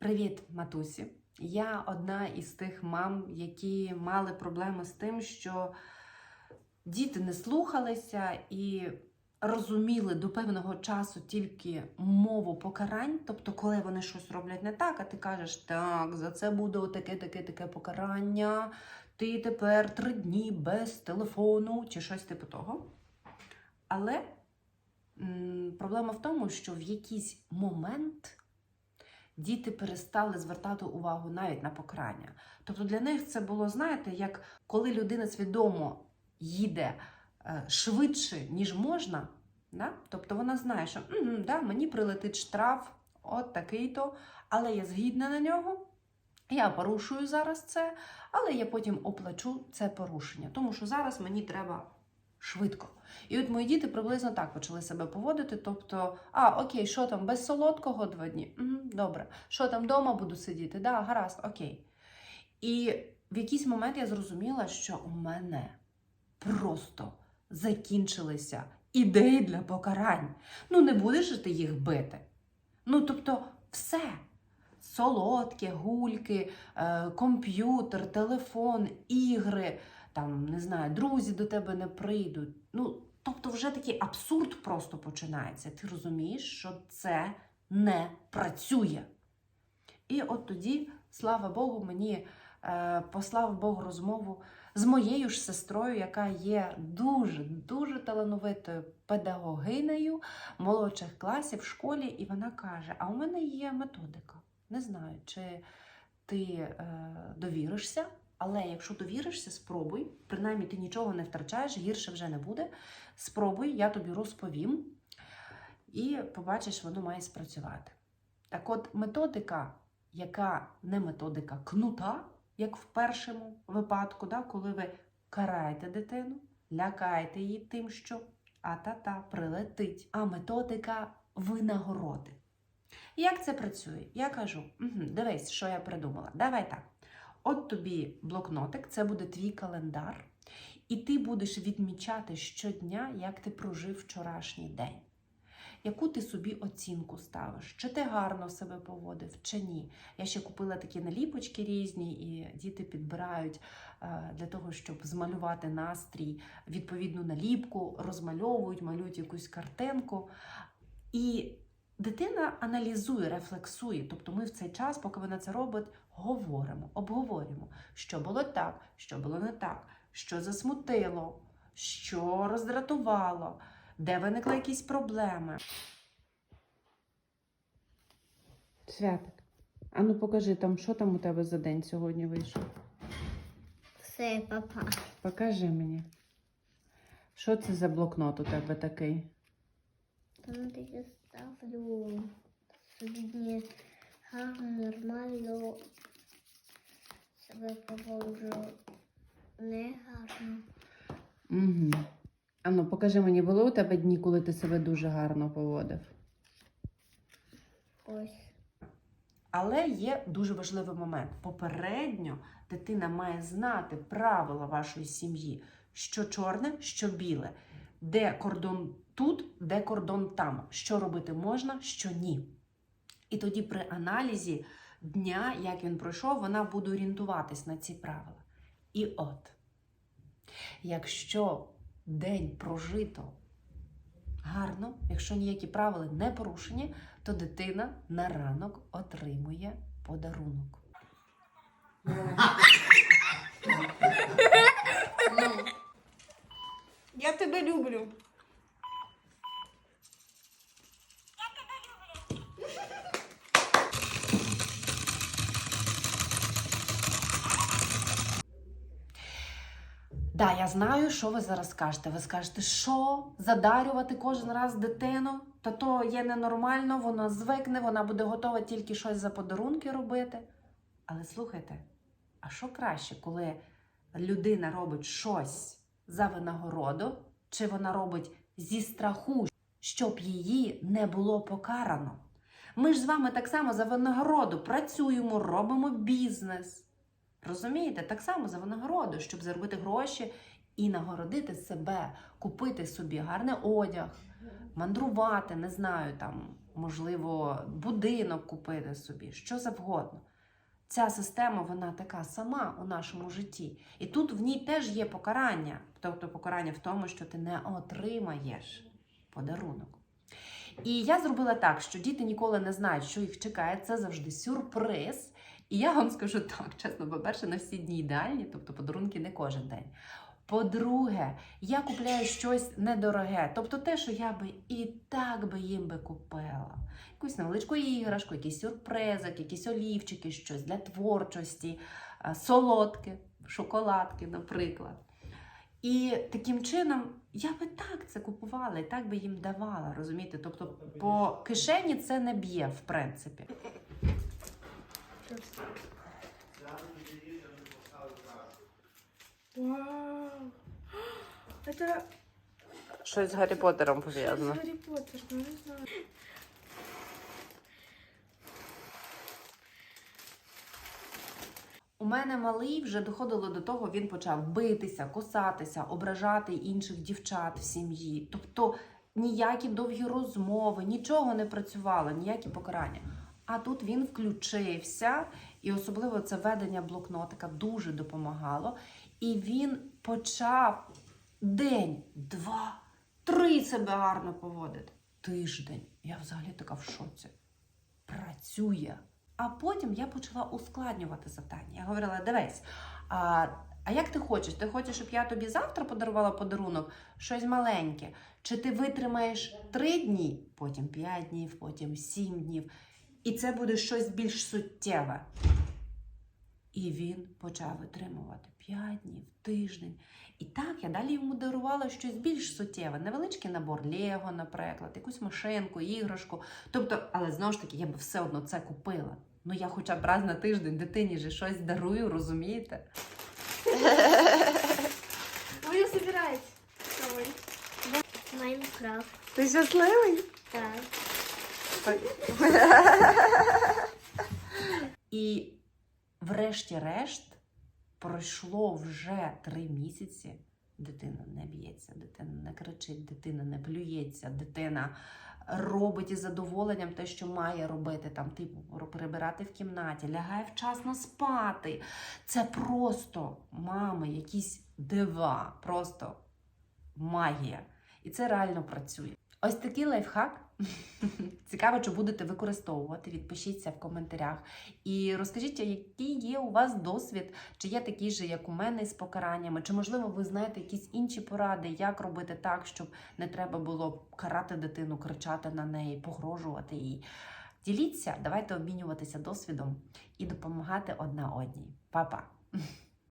Привіт, матусі. Я одна із тих мам, які мали проблеми з тим, що діти не слухалися і розуміли до певного часу тільки мову покарань. Тобто, коли вони щось роблять не так, а ти кажеш, так, за це буде отаке, таке, таке покарання. Ти тепер три дні без телефону чи щось типу того. Але м, проблема в тому, що в якийсь момент діти перестали звертати увагу навіть на покарання. Тобто для них це було, знаєте, як коли людина свідомо їде е, швидше, ніж можна. Да? Тобто вона знає, що «Мгм, да, мені прилетить штраф, от такий-то, але я згідна на нього. Я порушую зараз це, але я потім оплачу це порушення, тому що зараз мені треба швидко. І от мої діти приблизно так почали себе поводити. Тобто, а, окей, що там, без солодкого два дні? Мгм, добре. Що там вдома буду сидіти? Да, гаразд, окей. І в якийсь момент я зрозуміла, що у мене просто закінчилися ідеї для покарань. Ну, не будеш ти їх бити. Ну, тобто, все. Солодке, гульки, е, комп'ютер, телефон, ігри, там, не знаю, друзі до тебе не прийдуть. Ну, тобто, вже такий абсурд просто починається. Ти розумієш, що це не працює. І от тоді, слава Богу, мені е, послав Бог розмову з моєю ж сестрою, яка є дуже дуже талановитою педагогинею молодших класів в школі, і вона каже: А у мене є методика. Не знаю, чи ти е, довіришся, але якщо довіришся, спробуй. Принаймні ти нічого не втрачаєш, гірше вже не буде. Спробуй, я тобі розповім, і побачиш, воно має спрацювати. Так от, методика, яка не методика кнута, як в першому випадку, да, коли ви караєте дитину, лякаєте її тим, що а-та-та прилетить, а методика винагороди. Як це працює? Я кажу: угу, дивись, що я придумала. Давай так. От тобі блокнотик, це буде твій календар, і ти будеш відмічати щодня, як ти прожив вчорашній день. Яку ти собі оцінку ставиш? Чи ти гарно себе поводив, чи ні? Я ще купила такі наліпочки різні, і діти підбирають е, для того, щоб змалювати настрій відповідну наліпку, розмальовують, малюють якусь картинку. І дитина аналізує, рефлексує. Тобто ми в цей час, поки вона це робить, говоримо, обговорюємо, що було так, що було не так, що засмутило, що роздратувало, де виникли якісь проблеми. Святик, а ну покажи там, що там у тебе за день сьогодні вийшов. Все, папа. Покажи мені. Що це за блокнот у тебе такий? Ставлю собі гарно, нормально. Себе поводжу не гарно. Угу. А ну покажи мені, були у тебе дні, коли ти себе дуже гарно поводив? Ось. Але є дуже важливий момент. Попередньо дитина має знати правила вашої сім'ї, що чорне, що біле, де кордон тут, де кордон там, що робити можна, що ні. І тоді при аналізі дня, як він пройшов, вона буде орієнтуватись на ці правила. І от, якщо день прожито гарно, якщо ніякі правила не порушені, то дитина на ранок отримує подарунок. Я тебе люблю. Да, я знаю, що ви зараз скажете. Ви скажете, що задарювати кожен раз дитину, та то є ненормально, вона звикне, вона буде готова тільки щось за подарунки робити. Але слухайте, а що краще, коли людина робить щось за винагороду, чи вона робить зі страху, щоб її не було покарано? Ми ж з вами так само за винагороду працюємо, робимо бізнес. Розумієте, так само за винагороду, щоб заробити гроші і нагородити себе, купити собі гарний одяг, мандрувати, не знаю, там можливо, будинок купити собі, що завгодно. Ця система вона така сама у нашому житті. І тут в ній теж є покарання, тобто покарання в тому, що ти не отримаєш подарунок. І я зробила так, що діти ніколи не знають, що їх чекає. Це завжди сюрприз. І я вам скажу так, чесно, по-перше, на всі дні ідеальні, тобто подарунки не кожен день. По-друге, я купляю щось недороге, тобто те, що я би і так би їм би купила. Якусь невеличку іграшку, якийсь сюрпризик, якісь олівчики, щось для творчості, солодке, шоколадки, наприклад. І таким чином я би так це купувала і так би їм давала, розумієте? Тобто по кишені це не б'є, в принципі. Вау! Это Щось з Гаррі Поттером что за Гарри Поттер? Ну, не знаю. У мене малий вже доходило до того, він почав битися, кусатися, ображати інших дівчат в сім'ї. Тобто ніякі довгі розмови, нічого не працювало, ніякі покарання. А тут він включився, і особливо це ведення блокнотика дуже допомагало. І він почав день, два, три себе гарно поводити. Тиждень. Я взагалі така в шоці. Працює. А потім я почала ускладнювати завдання. Я говорила: дивись, а, а як ти хочеш? Ти хочеш, щоб я тобі завтра подарувала подарунок, щось маленьке? Чи ти витримаєш три дні, потім п'ять днів, потім сім днів, і це буде щось більш суттєве? І він почав витримувати 5 днів, тиждень. І так я далі йому дарувала щось більш суттєве, невеличкий набор Лего, наприклад, якусь машинку, іграшку. Тобто, але знову ж таки, я б все одно це купила. Ну я хоча б раз на тиждень дитині же щось дарую, розумієте? Собираете? Ой. Майнкрафт. Ти щасливий? Так. І врешті-решт пройшло вже три місяці. Дитина не б'ється, дитина не кричить, дитина не плюється, дитина робить із задоволенням те, що має робити, там, типу, прибирати в кімнаті, лягає вчасно спати. Це просто мами, якісь дива, просто магія. І це реально працює. Ось такий лайфхак. Цікаво, чи будете використовувати. Відпишіться в коментарях. І розкажіть, який є у вас досвід, чи є такий же, як у мене, з покараннями, чи можливо ви знаєте якісь інші поради, як робити так, щоб не треба було карати дитину, кричати на неї, погрожувати їй. Діліться, давайте обмінюватися досвідом і допомагати одна одній. Па-па!